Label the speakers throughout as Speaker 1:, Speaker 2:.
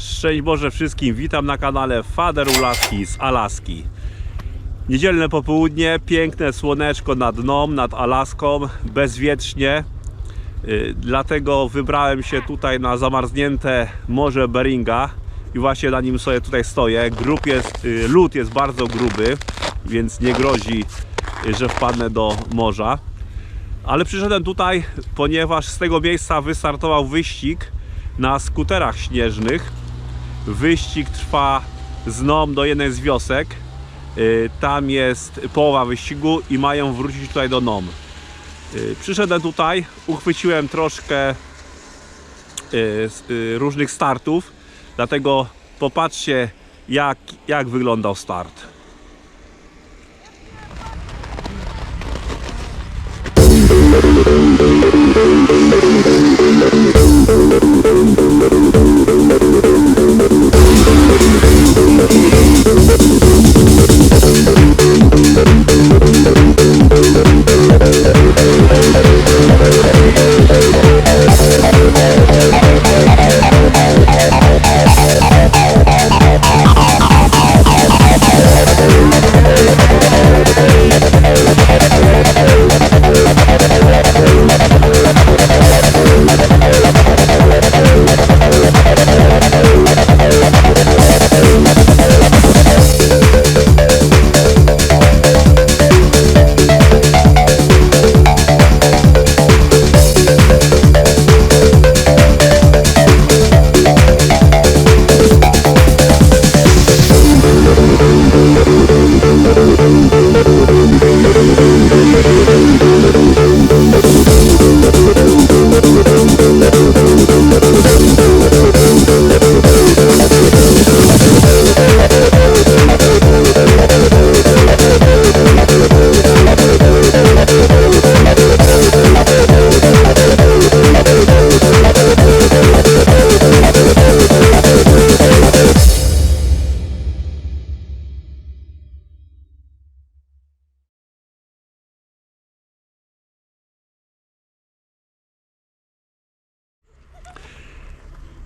Speaker 1: Szczęść Boże wszystkim, witam na kanale Fader Ulaski z Alaski. Niedzielne popołudnie, piękne słoneczko nad dną, nad Alaską, bezwietrznie. Y, Dlatego wybrałem się tutaj na zamarznięte Morze Beringa i właśnie na nim sobie tutaj stoję. Grób jest, y, lód jest bardzo gruby, więc nie grozi, y, że wpadnę do morza. Ale przyszedłem tutaj, ponieważ z tego miejsca wystartował wyścig na skuterach śnieżnych. Wyścig trwa z Nom do jednej z wiosek. Y, Tam jest połowa wyścigu i mają wrócić tutaj do Nom. Y, Przyszedłem tutaj, uchwyciłem troszkę y, różnych startów, dlatego popatrzcie jak, jak wyglądał start.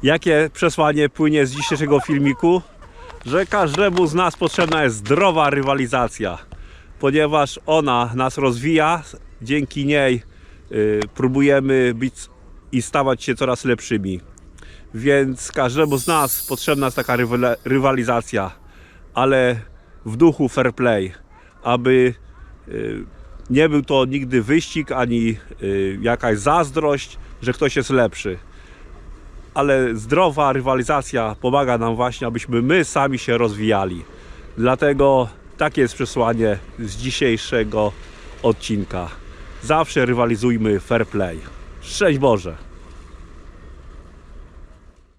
Speaker 1: Jakie przesłanie płynie z dzisiejszego filmiku? Że każdemu z nas potrzebna jest zdrowa rywalizacja, ponieważ ona nas rozwija, dzięki niej y, próbujemy być i stawać się coraz lepszymi. Więc każdemu z nas potrzebna jest taka rywalizacja, ale w duchu fair play, aby y, nie był to nigdy wyścig ani y, jakaś zazdrość, że ktoś jest lepszy ale zdrowa rywalizacja pomaga nam właśnie, abyśmy my sami się rozwijali. Dlatego takie jest przesłanie z dzisiejszego odcinka. Zawsze rywalizujmy fair play. Szczęść Boże!